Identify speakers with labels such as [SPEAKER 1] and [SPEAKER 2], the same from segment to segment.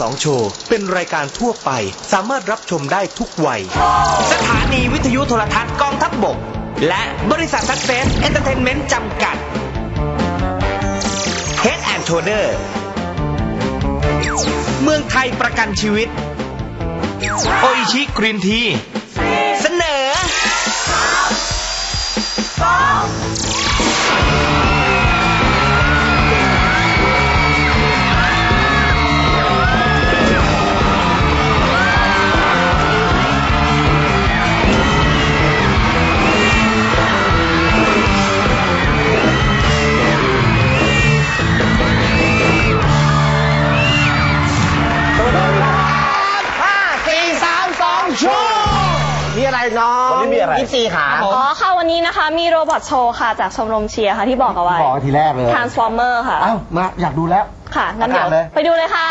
[SPEAKER 1] สองโชว์เป็นรายการทั่วไป สามารถรับชมได้ทุกวัย สถานีวิทยุโทรทัศน์กองทัพบบก และบริษัทสักเซสเอนเตอร์เทนเมนต์จำกัดเฮดแอนด์โทเดอร์เมืองไทยประกันชีวิต โออิชิกรีนที น้อ
[SPEAKER 2] งวัน
[SPEAKER 3] นี้มีอะไร
[SPEAKER 2] ยี่สี่ขา
[SPEAKER 4] อ๋อค่ะวันนี้นะคะมีโรบอทโชว์ค่ะ จากชมรมเชียร์ค่ะที่บอกเอาไว้
[SPEAKER 2] บอกทีแรกเลย
[SPEAKER 4] Transformer ค่ะ
[SPEAKER 2] อ้าวมาอยากดูแล้ว
[SPEAKER 4] ค่ะงั้นเดี๋ยวา
[SPEAKER 2] ศ
[SPEAKER 4] ไปดูเลยค่ะ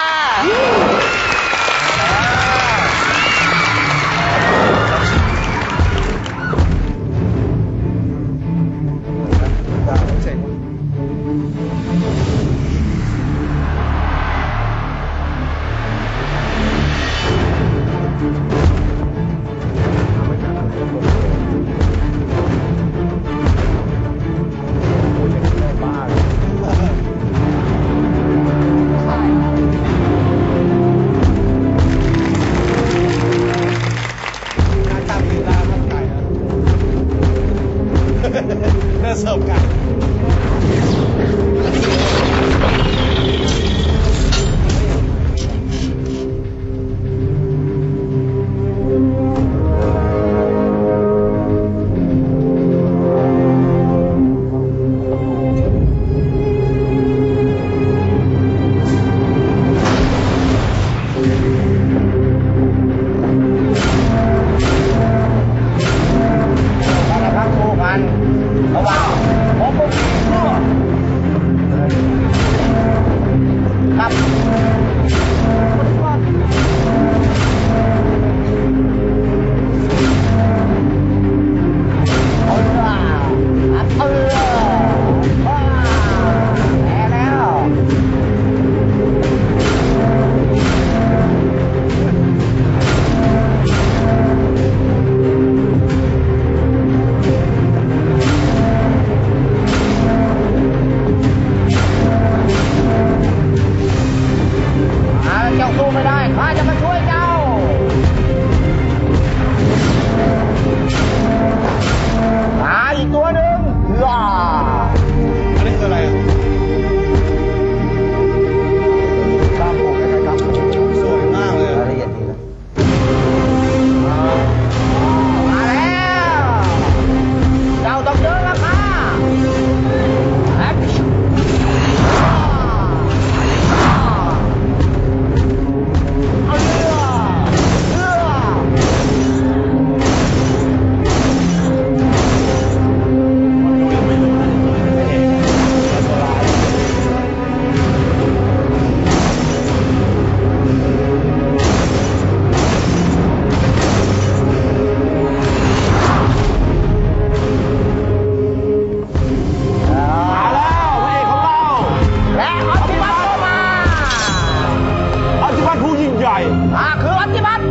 [SPEAKER 3] อ่า
[SPEAKER 2] คืออ
[SPEAKER 3] ธิ
[SPEAKER 2] บัติ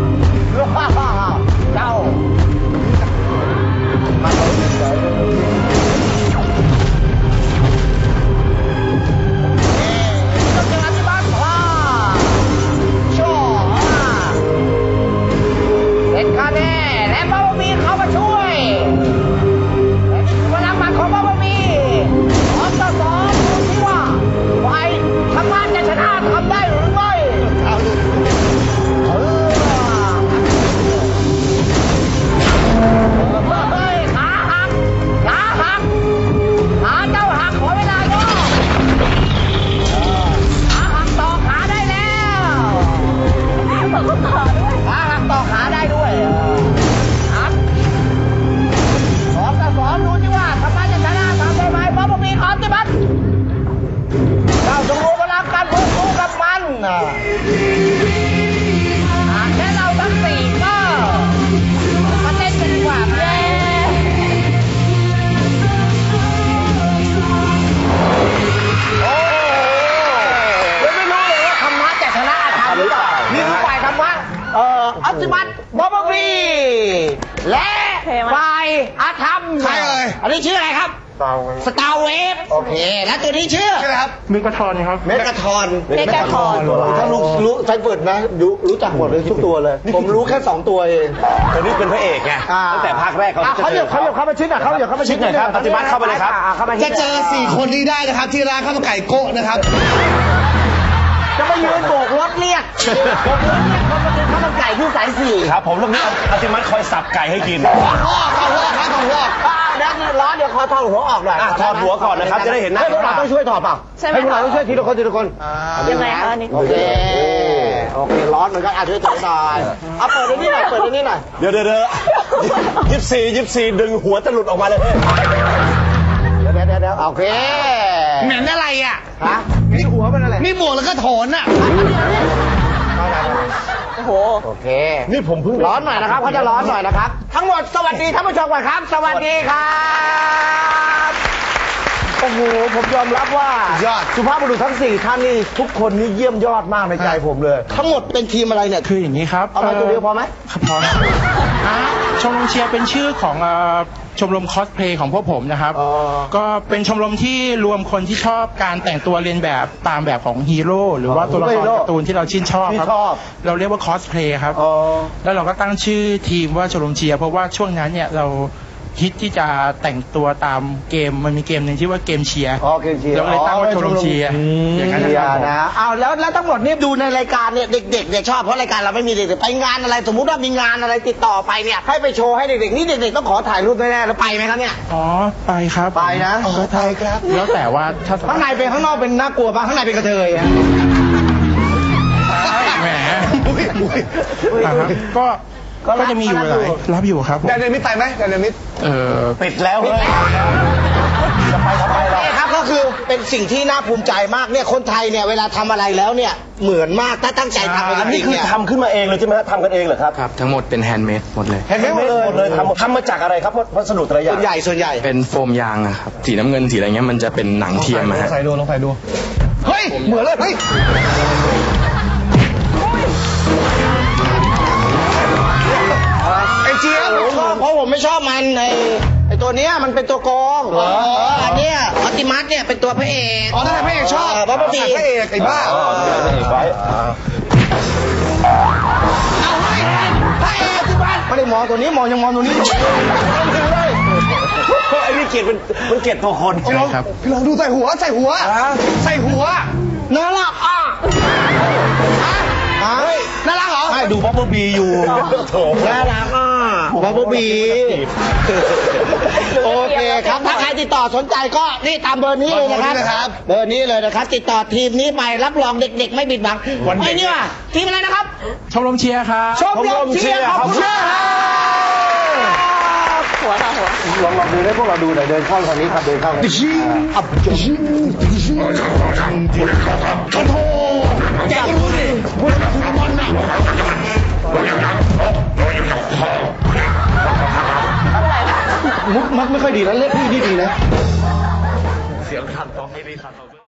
[SPEAKER 2] อ่ยอันนี้ชื่ออะไรครับสตาร์เวฟโอเค แล้วตัวนี้ชื่อ
[SPEAKER 3] ใช่ไหมครับ
[SPEAKER 5] มีกระทอนครับ
[SPEAKER 3] เมกะทอน
[SPEAKER 4] เมกาทอน
[SPEAKER 3] ถ้ารู้รู้ไซเฟิร์ดนะรู้รู้จักหมดเลยทุกตัวเลย ผมรู้แค่สองตัวเอง
[SPEAKER 6] คนนี้เป็นพระเอกไง
[SPEAKER 3] อ่า
[SPEAKER 6] ตั้งแต่ภาคแรกเขา
[SPEAKER 2] อะเขาเหยียบเขาเหยียบเข้ามาชิดหน่อยเขาเหยียบเข้ามาชิด
[SPEAKER 6] ชิดหน่อยครับปฏิบัติเข้าไปเลยครับ
[SPEAKER 2] อะเข้ามาชิ
[SPEAKER 3] จะ
[SPEAKER 2] ด
[SPEAKER 3] เจอสี่คนนี้ได้นะครับ ที่ร้านข้าวมันไก่โกะนะครับ
[SPEAKER 2] จะไปยืนโบกรถเรียกโบกรถเรียกคนมากินข้าวมันไก่ที่สายสี่
[SPEAKER 6] ครับ ผมเรื่องนี้อัติมัตคอยสับไก่ให้กิน
[SPEAKER 3] หัวออกเอาหัวออกครับเอาหัวออก
[SPEAKER 2] อ่าเดี๋ยวร้อนเดี๋ยวขอถอดหัวออกหน่อย
[SPEAKER 6] อะถอดหัวก่อนนะครับจะได้เห็นหน้า
[SPEAKER 2] ให้พวกเราต้องช่วยถอดเปล่า
[SPEAKER 4] ใช่ไหม
[SPEAKER 2] ให้พวกเรา
[SPEAKER 4] คะ
[SPEAKER 2] ต้องช่วยทีละคนทีละคน
[SPEAKER 4] ยังไงคะอันนี้
[SPEAKER 2] โอเคโอเคร้อนเหมือนกันอะช่วยถอดหน่อยเอาเปิดในนี้หน่อยเปิดในนี้หน่อย
[SPEAKER 6] เดี๋ยวเดี๋ยวเดี๋ยวยิบสี่ยิบสี่ดึงหัวจะหลุดออกมาเลยเฮ้ย
[SPEAKER 2] เดี๋ยวเดี๋ยวเดี๋ยวโอเค
[SPEAKER 3] เหม็นอะไรอะ
[SPEAKER 2] ฮะนี่หัวมันอะไร
[SPEAKER 3] นี่บวกแล้วก็โถนอะ
[SPEAKER 4] โอ้โห
[SPEAKER 2] โอเค
[SPEAKER 6] นี่ผมเพิ่ง
[SPEAKER 2] ร้อนหน่อยนะครับเขาจะร้อนหน่อยนะครับ ทั้งหมดสวัสดีท่านผู้ชมก่อนครับ สวัสดีครับ โอ้โห ผมยอมรับว่าย
[SPEAKER 3] อด
[SPEAKER 2] สุภาพบุรุษทั้งสี่ท่านนี่ทุกคนนี่เยี่ยมยอดมากในใจผมเลย ทั้งหมดเป็นทีมอะไรเนี่ย
[SPEAKER 5] คืออย่างนี้ครับ
[SPEAKER 2] เอามาตัวเดียวพอไหม
[SPEAKER 5] ครับพออ่าชมรมเชียร์เป็นชื่อของเอ่อชมรมคอสเพลย์ของพวกผมนะครับ
[SPEAKER 2] อ๋อ
[SPEAKER 5] ก็เป็นชมรมที่รวมคนที่ชอบการแต่งตัวเรียนแบบตามแบบของฮีโร่หรือว่าตัวละครการ์ตูนที่เราชื่นชอบ
[SPEAKER 2] ที่
[SPEAKER 5] ครับ
[SPEAKER 2] ชอบ
[SPEAKER 5] เราเรียกว่าคอสเพลย์ครับ
[SPEAKER 2] อ๋อ
[SPEAKER 5] แล้วเราก็ตั้งชื่อทีมว่าชมรมเชียร์เพราะว่าช่วงนั้นเนี่ยเรา คิดที่จะแต่งตัวตามเกมมันมีเกมหนึ่งที่ว่าเกมเชียร์
[SPEAKER 2] อ๋อเกมเชียร์
[SPEAKER 5] เราก็เลยตั้งว่าชมรมเชียร์อย่างนั้น
[SPEAKER 2] เชี
[SPEAKER 5] นะ
[SPEAKER 2] ย
[SPEAKER 5] ครับ
[SPEAKER 2] ร์
[SPEAKER 5] ผม
[SPEAKER 2] นะอ้าวแล้วแล้วทั้งหมดนี่ดูในรายการเนี่ยเด็กๆเนี่ยชอบเพราะรายการเราไม่มีเด็กๆไปงานอะไรสมมุติว่ามีงานอะไรติดต่อไปเนี่ยให้ไปโชว์ให้เด็กๆนี่เด็กๆต้องขอถ่ายรูปแน่ๆแล้วไปไหมครับเนี่ย
[SPEAKER 5] อ๋อไปครับ
[SPEAKER 2] ไปนะ
[SPEAKER 5] ก็ไปครับ แล้วแต่ว่าถ้า
[SPEAKER 2] ข้างในเป็นข้างนอกเป็นน่ากลัวป่ะข้างในเป็นกระเทยอะ
[SPEAKER 5] แหมอ่าฮะ ก็ก็จะมีอยู่หลายรับอยู่ครับผม
[SPEAKER 3] แดนเดมิดไปไหมแดนเดมิด
[SPEAKER 5] เออ
[SPEAKER 6] ปิดแล้วเฮ้ยจะไปทำไมเรา
[SPEAKER 2] นี่ครับก็คือเป็นสิ่งที่น่าภูมิใจมากเนี่ยคนไทยเนี่ยเวลาทำอะไรแล้วเนี่ยเหมือนมากถ้าตั้งใจทำ
[SPEAKER 6] อัน
[SPEAKER 2] จ
[SPEAKER 6] นี้
[SPEAKER 2] ริงๆ
[SPEAKER 6] คือ
[SPEAKER 2] เนี่ย
[SPEAKER 6] ทำขึ้นมาเองเลยใช่ไหมฮะทำกันเองเหรอครับ
[SPEAKER 7] ครับ ทั้งหมดเป็นแฮนด์เมดหมดเลย
[SPEAKER 2] เห็นไหมหมดเลย
[SPEAKER 6] หมดเลยทำทำมาจากอะไรครับวัสดุแต่ละอ
[SPEAKER 2] ส่
[SPEAKER 6] ย่าง
[SPEAKER 2] วนใหญ่ส่วนใหญ่
[SPEAKER 7] เป็นโฟมยางอะครับ สีน้ำเงินสีอะไรเงี้ยมันจะเป็นหนังเทียมอะฮะ
[SPEAKER 3] ใส่ดูลองใส่ดู เฮ้ย เหมือนเลย เฮ้ย เจี๊ยบ
[SPEAKER 2] ผมชอบเพราะผมไม่ชอบมันไอไอตัวเนี้ยมันเป็นตัวโกงเอออันเนี้ยออติมัสเนี่ยเป็นตัวพระเอก
[SPEAKER 3] อ๋อนั่นแหละพระเอกชอบ
[SPEAKER 2] เพราะพระเอก
[SPEAKER 3] พระเอกไอ้บ้า
[SPEAKER 6] อ๋อนี่ไว้อ่า
[SPEAKER 3] เอาเฮ้ยพระเอกที่บ้าน
[SPEAKER 2] ไม่ได้มองตัวนี้มองยังมองตัวนี้อยู่
[SPEAKER 6] ไอ้นี่เกลียดเป็นมันเกลียดตัวคน
[SPEAKER 3] พี่ลองพี่ลองดูใส่หัวใส่หัว ใส่หัว
[SPEAKER 2] น่ารักอะเฮ้ย
[SPEAKER 3] น่ารักเหรอ
[SPEAKER 6] ใช่ดูบ๊อบบี้บีอยู่โถ
[SPEAKER 2] น่ารักอะบาบูบีโอเคครับ ถ้าใครติดต่อสนใจก็นี่ตามเบอร์นี้เลยนะครับ เบอร์นี้เลยนะครับ ติดต่อทีมนี้ไปรับรองเด็กๆ ไม่บิดบังไอ้นี่ว่ะทีมอะไรนะครับ
[SPEAKER 5] ชมรมเชียร์ครับ
[SPEAKER 2] ชมรมเชียร์ขอบคุณมากครับ
[SPEAKER 4] หัวค่ะหัว
[SPEAKER 2] ลองลองดูให้พวกเราดูหน่อยเดินเข้าทางนี้ครับเดินเข้า ทางนี้มุกมักไม่ค่อยดีนะเล่นพี่ดีดีนะ
[SPEAKER 6] เสียงคำต้องให้พี่คำ